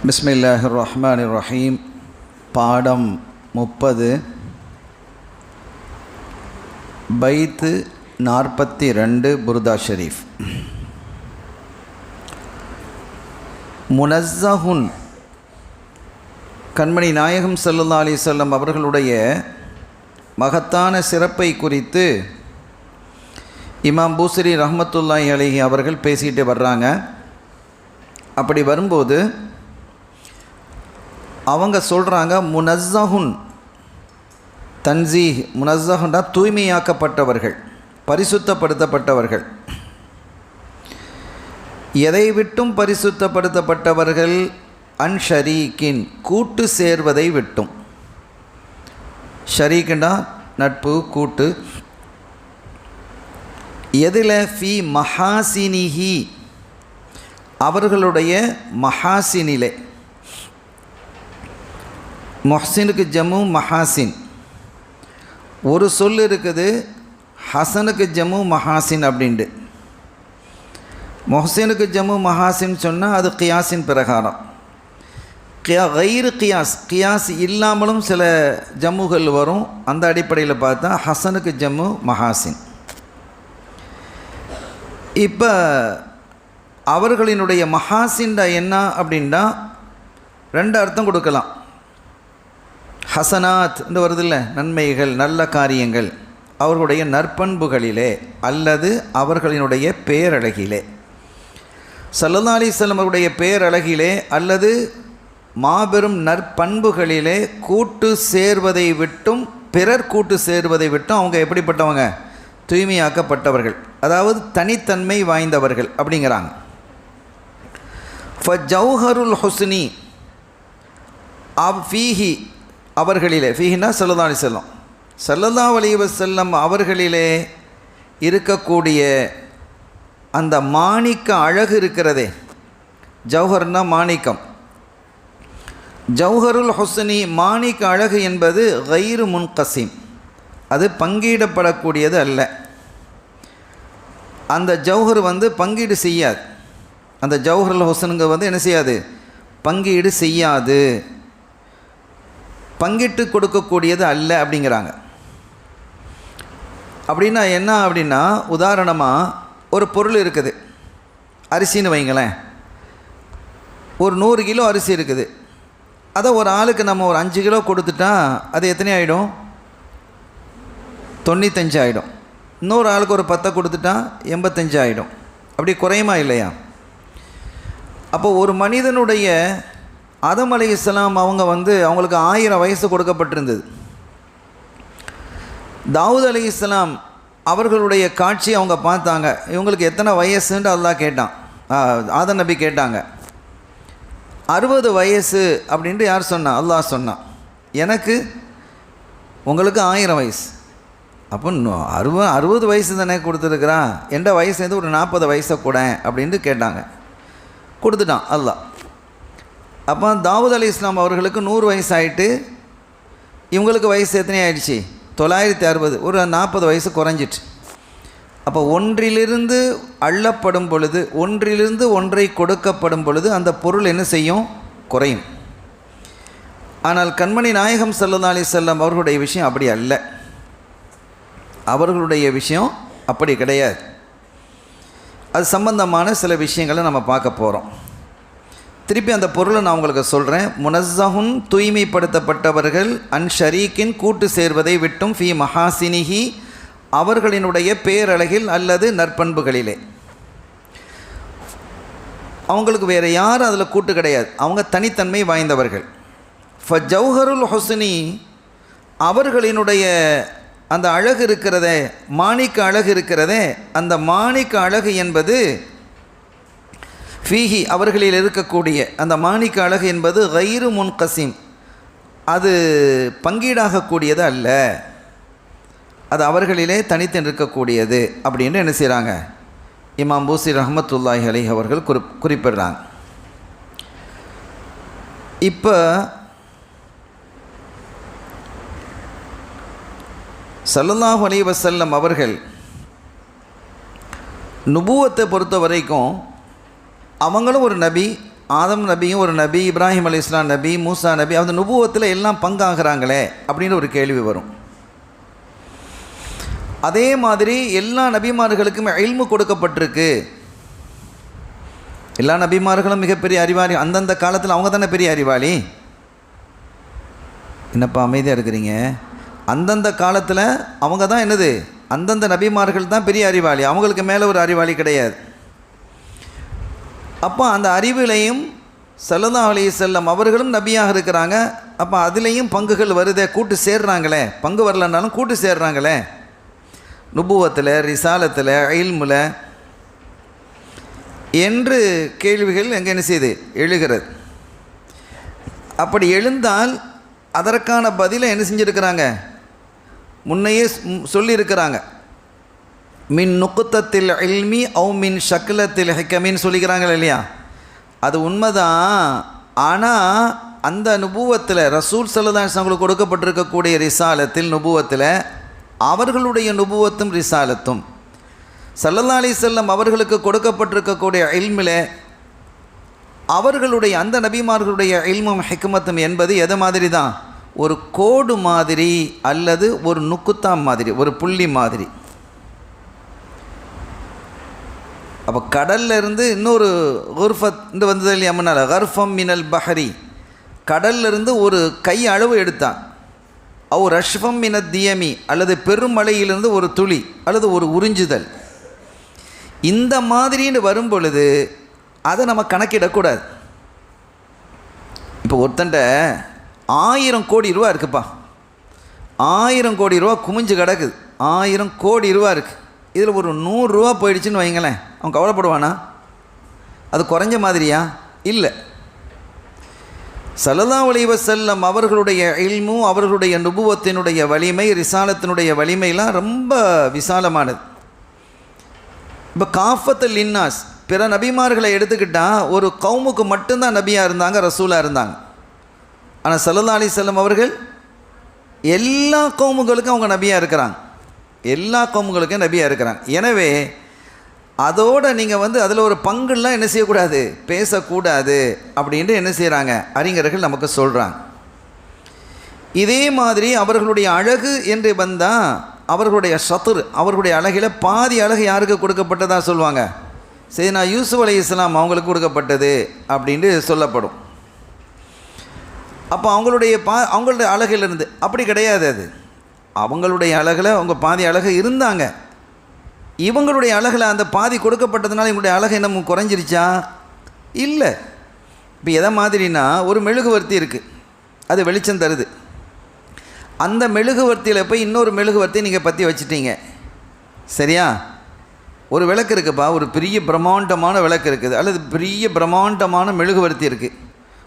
பிஸ்மில்லாஹ் ரஹ்மான் ரஹீம் பாடம் முப்பது பைத்து நாற்பத்தி ரெண்டு புர்தா ஷெரீஃப் முனஸ்ஸஹுன் கண்மணி நாயகம் ஸல்லல்லாஹு அலி வஸல்லம் அவர்களுடைய மகத்தான சிறப்பை குறித்து இமாம் பூசரி ரஹ்மத்துல்லாஹி அலிஹி அவர்கள் பேசிக்கிட்டு வர்றாங்க அப்படி வரும்போது அவங்க சொல்கிறாங்க முனஸ்ஸஹுன். தன்சீ முனஸ்ஸஹுன்னா தூய்மையாக்கப்பட்டவர்கள் பரிசுத்தப்படுத்தப்பட்டவர்கள். எதை விட்டும் பரிசுத்தப்படுத்தப்பட்டவர்கள்? அன்ஷரீக்கின் கூட்டு சேர்வதை விட்டும். ஷரீக்குண்டா நட்பு கூட்டு. எதில் ஃபி மஹாசினிஹி? அவர்களுடைய மகாசினிலே மொஹ்சினுக்கு ஜம்மு மஹாசின். ஒரு சொல் இருக்குது ஹசனுக்கு ஜம்மு மஹாசின் அப்படின்ட்டு. மொஹ்சினுக்கு ஜம்மு மஹாசின் சொன்னால் அது கியாஸின் பிரகாரம். கியா கயிறு கியாஸ் கியாஸ் இல்லாமலும் சில ஜம்முகள் வரும். அந்த அடிப்படையில் பார்த்தா ஹசனுக்கு ஜம்மு மஹாசின். இப்போ அவர்களினுடைய மஹாசின்டா என்ன அப்படின்னா ரெண்டு அர்த்தம் கொடுக்கலாம். ஹசனாத் என்று வருதில்ல நன்மைகள் நல்ல காரியங்கள். அவர்களுடைய நற்பண்புகளிலே அல்லது அவர்களினுடைய பேரழகிலே. சல்லல்லா அலிஸ்லம் அவருடைய பேரழகிலே அல்லது மாபெரும் நற்பண்புகளிலே கூட்டு சேர்வதை விட்டும் பிறர் கூட்டு சேர்வதை விட்டும் அவங்க எப்படிப்பட்டவங்க? தூய்மையாக்கப்பட்டவர்கள். அதாவது தனித்தன்மை வாய்ந்தவர்கள் அப்படிங்கிறாங்க. ஃப ஜௌஹருல் ஹுஸ்னி அவ் ஃபீஹி அவர்களிலே ஃபீஹினா சல்லல்லா அலி செல்லம் சல்லல்லா அலி வசல்லம் அவர்களிலே இருக்கக்கூடிய அந்த மாணிக்க அழகு இருக்கிறதே. ஜௌஹர்னா மாணிக்கம். ஜவுஹருல் ஹொசனி மாணிக்க அழகு என்பது கயிறு முன்கசிம். அது பங்கீடப்படக்கூடியது அல்ல. அந்த ஜவுஹர் வந்து பங்கீடு செய்யாது. அந்த ஜௌஹருல் ஹொசனுங்க வந்து என்ன செய்யாது? பங்கீடு செய்யாது. பங்கிட்டு கொடுக்கக்கூடியது அல்ல அப்படிங்கிறாங்க. அப்படின்னா என்ன அப்படின்னா உதாரணமாக ஒரு பொருள் இருக்குது. அரிசின்னு வைங்களேன். ஒரு நூறு கிலோ அரிசி இருக்குது. அதை ஒரு ஆளுக்கு நம்ம ஒரு அஞ்சு கிலோ கொடுத்துட்டா அது எத்தனை ஆகிடும் தொண்ணூத்தஞ்சு ஆகிடும் இன்னொரு ஆளுக்கு ஒரு பத்தை கொடுத்துட்டா எண்பத்தஞ்சு ஆகிடும் அப்படி குறையுமா இல்லையா? அப்போ ஒரு மனிதனுடைய அதம் அலி இஸ்லாம் அவங்க வந்து அவங்களுக்கு ஆயிரம் வயசு கொடுக்கப்பட்டிருந்தது. தாவூத் அலி இஸ்லாம் அவர்களுடைய காட்சி அவங்க பார்த்தாங்க. இவங்களுக்கு எத்தனை வயசுன்ட்டு அல்லாஹ் கேட்டான். ஆத நபி கேட்டாங்க. அறுபது வயசு அப்படின்ட்டு யார் சொன்னா? அல்லாஹ் சொன்னான் எனக்கு உங்களுக்கு ஆயிரம் வயசு. அப்போ அறுபது அறுபது வயசு தானே கொடுத்துருக்குறான். எந்த வயசு வந்து ஒரு நாற்பது வயசை கூட அப்படின்ட்டு கேட்டாங்க. கொடுத்துட்டான் அல்லாஹ். அப்போ தாவூத் அலி இஸ்லாம் அவர்களுக்கு நூறு வயசு ஆகிட்டு இவங்களுக்கு வயசு எத்தனை ஆயிடுச்சு தொள்ளாயிரத்தி அறுபது. ஒரு நாற்பது வயசு குறைஞ்சிட்டு. அப்போ ஒன்றிலிருந்து அள்ளப்படும் பொழுது ஒன்றிலிருந்து ஒன்றை கொடுக்கப்படும் பொழுது அந்த பொருள் என்ன செய்யும்? குறையும். ஆனால் கண்மணி நாயகம் சல்லா அலி செல்லம் அவர்களுடைய விஷயம் அப்படி அல்ல. அவர்களுடைய விஷயம் அப்படி கிடையாது. அது சம்பந்தமான சில விஷயங்களை நம்ம பார்க்க போகிறோம் திருப்பி அந்த பொருளை நான் உங்களுக்கு சொல்கிறேன் முனஸ்ஸஹுன் தூய்மைப்படுத்தப்பட்டவர்கள் அன் ஷரீக்கின் கூட்டு சேர்வதை விட்டும் ஃபி மஹாசினிஹி அவர்களினுடைய பேரழகில் அல்லது நற்பண்புகளிலே. அவங்களுக்கு வேறு யாரும் அதில் கூட்டு கிடையாது. அவங்க தனித்தன்மை வாய்ந்தவர்கள். ஃப ஜவஹருல் ஹொஸ்னி அவர்களினுடைய அந்த அழகு இருக்கிறதே மாணிக்க அழகு இருக்கிறதே அந்த மாணிக்க அழகு என்பது ஃபீஹி அவர்களில் இருக்கக்கூடிய அந்த மாணிக்க அழகு என்பது கயிறு முன்கசிம். அது பங்கீடாகக்கூடியது அல்ல. அது அவர்களிலே தனித்து நிற்கக்கூடியது அப்படின்னு என்ன செய்கிறாங்க இமாம் பூசி ரஹமத்துல்லாஹி அலி அவர்கள் குறி குறிப்பிடுறாங்க. இப்போ சல்லல்லாஹ் அலி வசல்லம் அவர்கள் நுபுவத்தை பொறுத்த வரைக்கும் அவங்களும் ஒரு நபி ஆதம் நபியும் ஒரு நபி இப்ராஹிம் அலி இஸ்லாம் நபி மூசா நபி அந்த நுபுவத்தில் எல்லாம் பங்காகிறாங்களே அப்படின்னு ஒரு கேள்வி வரும். அதே மாதிரி எல்லா நபிமார்களுக்கும் எல்மு கொடுக்கப்பட்டிருக்கு. எல்லா நபிமார்களும் மிகப்பெரிய அறிவாளி அந்தந்த காலத்தில் அவங்க தானே பெரிய அறிவாளி? என்னப்பா அமைதியாக இருக்கிறீங்க? அந்தந்த காலத்தில் அவங்க தான் என்னது? அந்தந்த நபிமார்கள் தான் பெரிய அறிவாளி. அவங்களுக்கு மேலே ஒரு அறிவாளி கிடையாது. அப்போ அந்த அறிவிலையும் சல்லதா அலி செல்லம் அவர்களும் நபியாக இருக்கிறாங்க. அப்போ அதுலேயும் பங்குகள் வருதே கூட்டு சேர்றாங்களே. பங்கு வரலன்னாலும் கூட்டு சேர்றாங்களே. நுபுவத்தில் ரிசாலத்தில் இல்முல என்று கேள்விகள் எங்கே என்ன செய்யுது எழுகிறது. அப்படி எழுந்தால் அதற்கான பதிலை என்ன செஞ்சுருக்கிறாங்க? முன்னையே சொல்லியிருக்கிறாங்க. மின் நுக்குத்தத்தில் இல்மி அவு மின் ஷக்லத்தில் ஹெக்கமின்னு சொல்லிக்கிறாங்க இல்லையா? அது உண்மைதான். ஆனால் அந்த நுபுவத்தில் ரசூல் சல்லதாசங்களுக்கு கொடுக்கப்பட்டிருக்கக்கூடிய ரிசாலத்தில் நுபுவத்தில் அவர்களுடைய நுபுவத்தும் ரிசாலத்தும். சல்லல்லா அலி செல்லம் அவர்களுக்கு கொடுக்கப்பட்டிருக்கக்கூடிய இல்மில் அவர்களுடைய அந்த நபிமார்களுடைய இல்மும் ஹிக்மத்தும் என்பது எது மாதிரி தான் ஒரு கோடு மாதிரி அல்லது ஒரு நுக்குத்தாம் மாதிரி ஒரு புள்ளி மாதிரி. அப்போ கடல்ல இருந்து இன்னொரு இந்த வந்தது இல்லையா முன்னால்? ஹர்ஃபம் மினல் பஹரி. கடல்லிருந்து ஒரு கை அளவு எடுத்தான். அவ் ரஷ்ஃபம் மின தியமி அல்லது பெருமழையிலிருந்து ஒரு துளி அல்லது ஒரு உறிஞ்சுதல். இந்த மாதிரின்னு வரும் பொழுது அதை நம்ம கணக்கிடக்கூடாது. இப்போ ஒருத்தன்ட்ட ஆயிரம் கோடி ரூபா இருக்குப்பா. ஆயிரம் கோடி ரூபா குமிஞ்சு கிடக்குது. ஆயிரம் கோடி ரூபா இருக்குது இதில் ஒரு நூறுரூவா போயிடுச்சுன்னு வைங்களேன். அவன் கவலைப்படுவானா? அது குறைஞ்ச மாதிரியா? இல்லை. சல்லல்லா அலைஹி செல்லம் அவர்களுடைய இல்மும் அவர்களுடைய நுபுவத்தினுடைய வலிமை ரிசாலத்தினுடைய வலிமைலாம் ரொம்ப விசாலமானது. இப்போ காஃபத்தில் இன்னாஸ் பிற நபிமார்களை எடுத்துக்கிட்டால் ஒரு கவுமுக்கு மட்டும்தான் நபியாக இருந்தாங்க ரசூலாக இருந்தாங்க. ஆனால் சல்லல்லா அலி செல்லம் அவர்கள் எல்லா கவுமுகளுக்கும் அவங்க நபியாக இருக்கிறாங்க. எல்லா கவுமுகளுக்கும் நபியாக இருக்கிறாங்க. எனவே அதோடு நீங்கள் வந்து அதில் ஒரு பங்குலாம் என்ன செய்யக்கூடாது? பேசக்கூடாது. அப்படின்ட்டு என்ன செய்கிறாங்க அறிஞர்கள் நமக்கு சொல்கிறாங்க இதே மாதிரி அவர்களுடைய அழகு என்று வந்தால் அவர்களுடைய சத்துர் அவர்களுடைய அழகில் பாதி அழகு யாருக்கு கொடுக்கப்பட்டதாக சொல்லுவாங்க சரி நான் யூசுப் அலி இஸ்லாம் அவங்களுக்கு கொடுக்கப்பட்டது அப்படின்ட்டு சொல்லப்படும். அப்போ அவங்களுடைய பா அவங்களுடைய அழகிலிருந்து அப்படி கிடையாது அது. அவங்களுடைய அழகில் அவங்க பாதி அழகு இருந்தாங்க. இவங்களுடைய அழகில் அந்த பாதி கொடுக்கப்பட்டதுனால இவங்களுடைய அழகு என்ன குறைஞ்சிருச்சா? இல்லை. இப்போ எதை மாதிரினா ஒரு மெழுகுவர்த்தி இருக்குது அது வெளிச்சம் தருது. அந்த மெழுகுவர்த்தியில் போய் இன்னொரு மெழுகுவர்த்தி நீங்கள் பற்றி வச்சுட்டீங்க. சரியா? ஒரு விளக்கு இருக்குப்பா. ஒரு பெரிய பிரம்மாண்டமான விளக்கு இருக்குது. அல்லது பெரிய பிரம்மாண்டமான மெழுகுவர்த்தி இருக்குது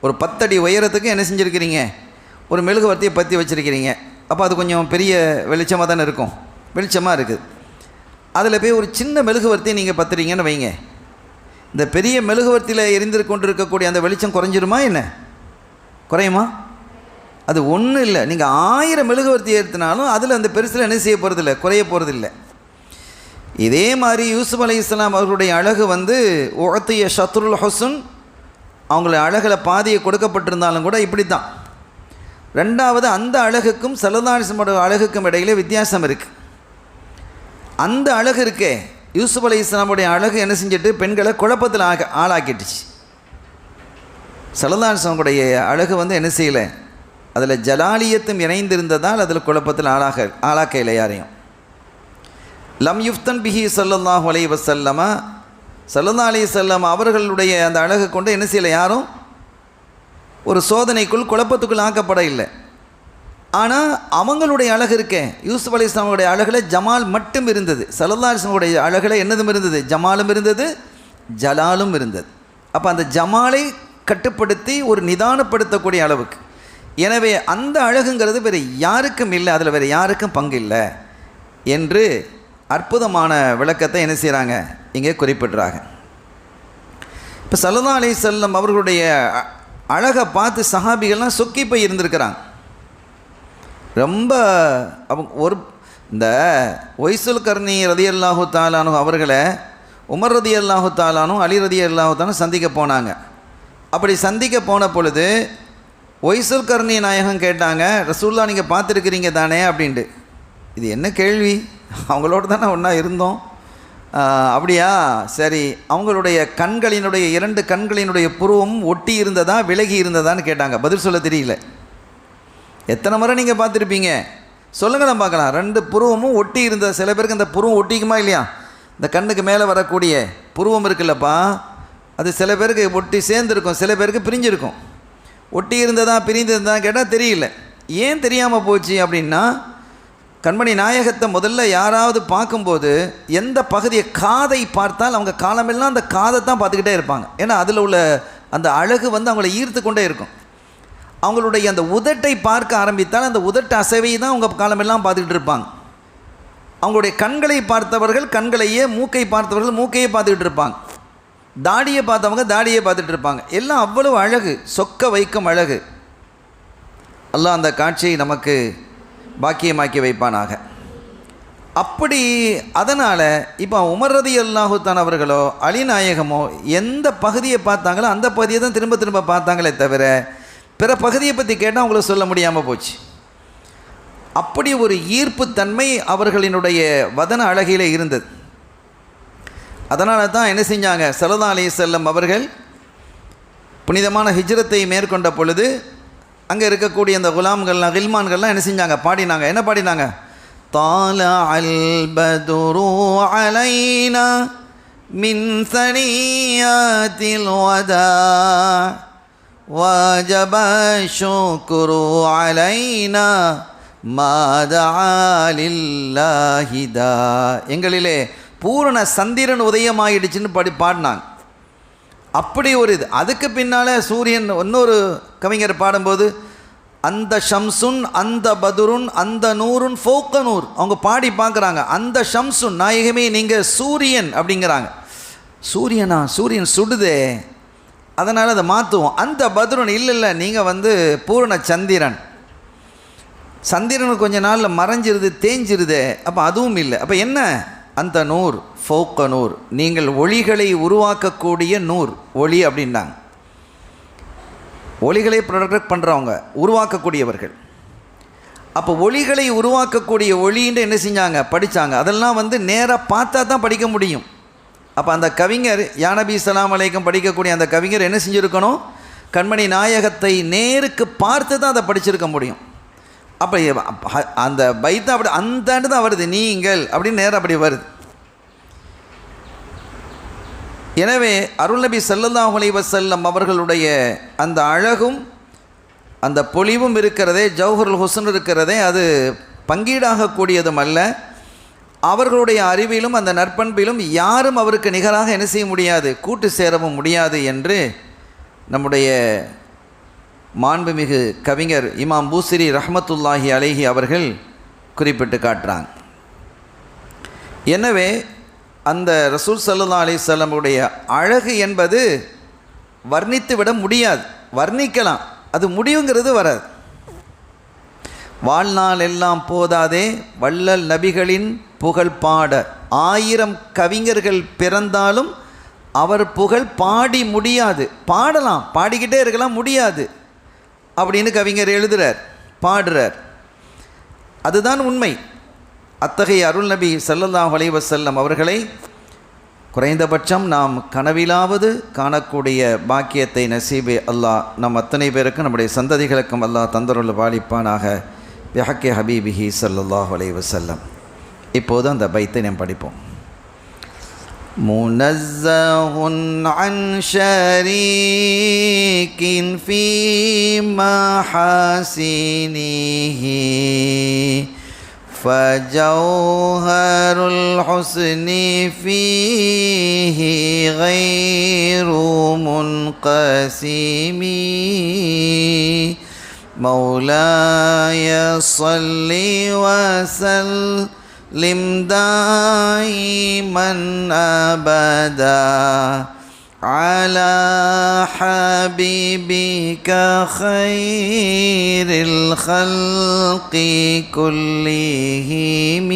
ஒரு பத்தடி உயரத்துக்கு என்ன செஞ்சுருக்கிறீங்க? ஒரு மெழுகுவர்த்தியை பற்றி வச்சுருக்கிறீங்க. அப்போ அது கொஞ்சம் பெரிய வெளிச்சமாக தானே இருக்கும். வெளிச்சமாக இருக்குது. அதில் போய் ஒரு சின்ன மெழுகுவர்த்தி நீங்கள் பத்துறீங்கன்னு வைங்க. இந்த பெரிய மெழுகுவர்த்தியில் எரிந்து கொண்டிருக்கக்கூடிய அந்த வெளிச்சம் குறைஞ்சிருமா என்ன? குறையுமா? அது ஒன்றும் இல்லை. நீங்கள் ஆயிரம் மெழுகுவர்த்தி ஏற்றினாலும் அதில் அந்த பெருசில் என்ன செய்ய போகிறதில்ல குறைய போகிறதில்ல இதே மாதிரி யூசுப் அலி இஸ்லாம் அவர்களுடைய அழகு வந்து உழத்திய ஷத்ருல் ஹொசுன் அவங்களுடைய அழகில் பாதியை கொடுக்கப்பட்டிருந்தாலும் கூட இப்படி தான் ரெண்டாவது அந்த அழகுக்கும் சலதானிசமோட அழகுக்கும் இடையிலே வித்தியாசம் இருக்குது அந்த அழகு இருக்கே. யூசுப் அலி இஸ்லாமுடைய அழகு என்ன செஞ்சுட்டு? பெண்களை குழப்பத்தில் ஆக ஆளாக்கிட்டுச்சு. சலதாசனுடைய அழகு வந்து என்ன செய்யலை? அதில் ஜலாலியத்தும் இணைந்திருந்ததால் அதில் குழப்பத்தில் ஆளாக ஆளாக்க இல்லை யாரையும். லம் யுஃப்தன் பிஹி சல்லல்லாஹு அலைஹி வசல்லம சல்லல்லா அலி செல்லம் அவர்களுடைய அந்த அழகு கொண்டு என்ன செய்யலை யாரும்? ஒரு சோதனைக்குள் குழப்பத்துக்குள் ஆக்கப்பட இல்லை. ஆனால் அவங்களுடைய அழகு இருக்கே. யூசுப் அலி இஸ்லாமுடைய அழகில் ஜமால் மட்டும் இருந்தது. சல்லல்லா அழகில் என்னதும் இருந்தது? ஜமாலும் இருந்தது ஜலாலும் இருந்தது. அப்போ அந்த ஜமாலை கட்டுப்படுத்தி ஒரு நிதானப்படுத்தக்கூடிய அளவுக்கு. எனவே அந்த அழகுங்கிறது வேறு யாருக்கும் இல்லை அதில் வேறு யாருக்கும் பங்கு இல்லை என்று அற்புதமான விளக்கத்தை என்ன செய்கிறாங்க இங்கே குறிப்பிடுறாங்க. இப்போ சல்லா அலி செல்லம் அவர்களுடைய அ- அழகை பார்த்து சஹாபிகள்லாம் சொக்கி போய் இருந்திருக்கிறாங்க. ரொம்ப அவங்க ஒரு இந்த ஒய்சுல் கர்ணி ரதி அல்லாஹு தாலானு அவர்களை உமர் ரதி அல்லாஹு தாலானும் அலி ரதி அல்லாஹு தாலும் சந்திக்க போனாங்க. அப்படி சந்திக்க போன பொழுது ஒய்சுல் கர்ணி நாயகம் கேட்டாங்க ரசூல்லா நீங்கள் பார்த்துருக்கிறீங்க தானே? அப்படின்ட்டு. இது என்ன கேள்வி? அவங்களோட தானே ஒன்றா இருந்தோம். அப்படியா? சரி அவங்களுடைய கண்களினுடைய இரண்டு கண்களினுடைய புருவம் ஒட்டி இருந்ததா விலகி இருந்ததான்னு கேட்டாங்க. பதில் சொல்ல தெரியல. எத்தனை முறை நீங்கள் பார்த்துருப்பீங்க? சொல்லுங்களேன் பார்க்கலாம். ரெண்டு புருவமும் ஒட்டி இருந்த சில பேருக்கு அந்த புருவம் ஒட்டிக்குமா இல்லையா? இந்த கண்ணுக்கு மேலே வரக்கூடிய புருவம் இருக்குல்லப்பா. அது சில பேருக்கு ஒட்டி சேர்ந்துருக்கும் சில பேருக்கு பிரிஞ்சிருக்கும். ஒட்டி இருந்ததா பிரிந்ததா கேட்டால் தெரியல. ஏன் தெரியாமல் போச்சு அப்படின்னா கண்மணி நாயகத்தை முதல்ல யாராவது பார்க்கும்போது எந்த பகுதியை காதை பார்த்தால் அவங்க காலமெல்லாம் அந்த காதை தான் பார்த்துக்கிட்டே இருப்பாங்க. ஏன்னா அதில் உள்ள அந்த அழகு வந்து அவங்கள ஈர்த்து கொண்டே இருக்கும். அவங்களுடைய அந்த உதட்டை பார்க்க ஆரம்பித்தால் அந்த உதட்டு அசைவை தான் அவங்க காலமெல்லாம் பார்த்துக்கிட்டு இருப்பாங்க. அவங்களுடைய கண்களை பார்த்தவர்கள் கண்களையே மூக்கை பார்த்தவர்கள் மூக்கையே பார்த்துக்கிட்டு இருப்பாங்க. தாடியை பார்த்தவங்க தாடியை பார்த்துட்டு இருப்பாங்க. எல்லாம் அவ்வளவு அழகு சொக்க வைக்கும் அழகு. எல்லாம் அந்த காட்சியை நமக்கு பாக்கியமாக்கி வைப்பானாக. அப்படி அதனால் இப்போ உமர் ரதி அல்லாஹுத்தான் அவர்களோ அலிநாயகமோ எந்த பகுதியை பார்த்தாங்களோ அந்த பகுதியை தான் திரும்ப திரும்ப பார்த்தாங்களே தவிர பிற பகுதியை பற்றி கேட்டால் அவங்களுக்கு சொல்ல முடியாமல் போச்சு. அப்படி ஒரு ஈர்ப்புத்தன்மை அவர்களினுடைய வதன அழகிலே இருந்தது. அதனால தான் என்ன செஞ்சாங்க? சலதா அலி செல்லம் அவர்கள் புனிதமான ஹிஜ்ரத்தை மேற்கொண்ட பொழுது அங்கே இருக்கக்கூடிய அந்த குலாம்கள்லாம் ஹில்மான்கள்லாம் என்ன செஞ்சாங்க? பாடினாங்க. என்ன பாடினாங்க? தால அல் பதுரு அலைனா மின் சனியாத்தில் வதா وجب الشكر علينا ما دعا لله دا எங்களிலே பூரண சந்திரன் உதயமாயிடுச்சுன்னு படி பாடினாங்க அப்படி ஒரு இது அதுக்கு பின்னால் சூரியன் இன்னொரு கவிஞர் பாடும்போது அந்த ஷம்சுன் அந்த பதுருன் அந்த நூறுன் ஃபோக்க நூர் அவங்க பாடி பார்க்குறாங்க அந்த ஷம்சுன் நாயகமே நீங்கள் சூரியன் அப்படிங்கிறாங்க சூரியனா சூரியன் சுடுதே அதனால் அதை மாற்றுவோம் அந்த பத்ரன் இல்லை இல்லை நீங்கள் வந்து பூரண சந்திரன். சந்திரன் கொஞ்ச நாளில் மறைஞ்சிருது தேஞ்சிருதே. அப்போ அதுவும் இல்லை. அப்போ என்ன? அந்த நூர் ஃபோக்க நூர். நீங்கள் ஒளிகளை உருவாக்கக்கூடிய நூர். ஒளி அப்படின்னாங்க. ஒளிகளை ப்ரொடக்ட் பண்ணுறவங்க உருவாக்கக்கூடியவர்கள். அப்போ ஒளிகளை உருவாக்கக்கூடிய ஒளின்னு என்ன செஞ்சாங்க? படித்தாங்க அதெல்லாம் வந்து நேராக பார்த்தா தான் படிக்க முடியும். அப்போ அந்த கவிஞர் யானபி சலாம் அலைக்கம் படிக்கக்கூடிய அந்த கவிஞர் என்ன செஞ்சுருக்கணும்? கண்மணி நாயகத்தை நேருக்கு பார்த்து தான் அதை படிச்சிருக்க முடியும். அப்போ அந்த பைத்தா அப்படி அந்த தான் வருது நீங்கள் அப்படின்னு நேரம் அப்படி வருது. எனவே அருள்நபி செல்லதா அலைஹி வஸல்லம் அவர்களுடைய அந்த அழகும் அந்த பொலிவும் இருக்கிறதே ஜௌஹருல் ஹுசன் இருக்கிறதே அது பங்கீடாகக்கூடியதும் அல்ல. அவர்களுடைய அறிவிலும் அந்த நற்பண்பிலும் யாரும் அவருக்கு நிகராக என்ன செய்ய முடியாது கூட்டு சேரவும் முடியாது என்று நம்முடைய மாண்புமிகு கவிஞர் இமாம் பூசிரி ரஹமத்துல்லாஹி அலைஹி அவர்கள் குறிப்பிட்டு காட்டுறாங்க. எனவே அந்த ரசூல் சல்லா அலிசல்லமுடைய அழகு என்பது வர்ணித்து விட முடியாது. வர்ணிக்கலாம். அது முடிவுங்கிறது வராது. வாழ்நாள் எல்லாம் போதாதே வள்ளல் நபிகளின் புகழ் பாட. ஆயிரம் கவிஞர்கள் பிறந்தாலும் அவர் புகழ் பாடி முடியாது. பாடலாம் பாடிக்கிட்டே இருக்கலாம் முடியாது. அப்படின்னு கவிஞர் எழுதுறார் பாடுறார். அதுதான் உண்மை. அத்தகைய அருள் நபி சல்லல்லாஹ் அலைவசல்லம் அவர்களை குறைந்தபட்சம் நாம் கனவிலாவது காணக்கூடிய பாக்கியத்தை நசீபே அல்லாஹ் நம் அத்தனை பேருக்கும் நம்முடைய சந்ததிகளுக்கும் அல்லாஹ் தந்தருள் பாலிப்பானாக. பிஹக்கே ஹபீபிஹி ஸல்லல்லாஹு அலைஹி வஸல்லம் இப்போது அந்த பைத்தை நாம் படிப்போம் منزه عن شريك في محاسنه فجوهر الحسن فيه غير منقسم مولاي صل وسلم دائما أبدا على حبيبك خير الخلق كلهم.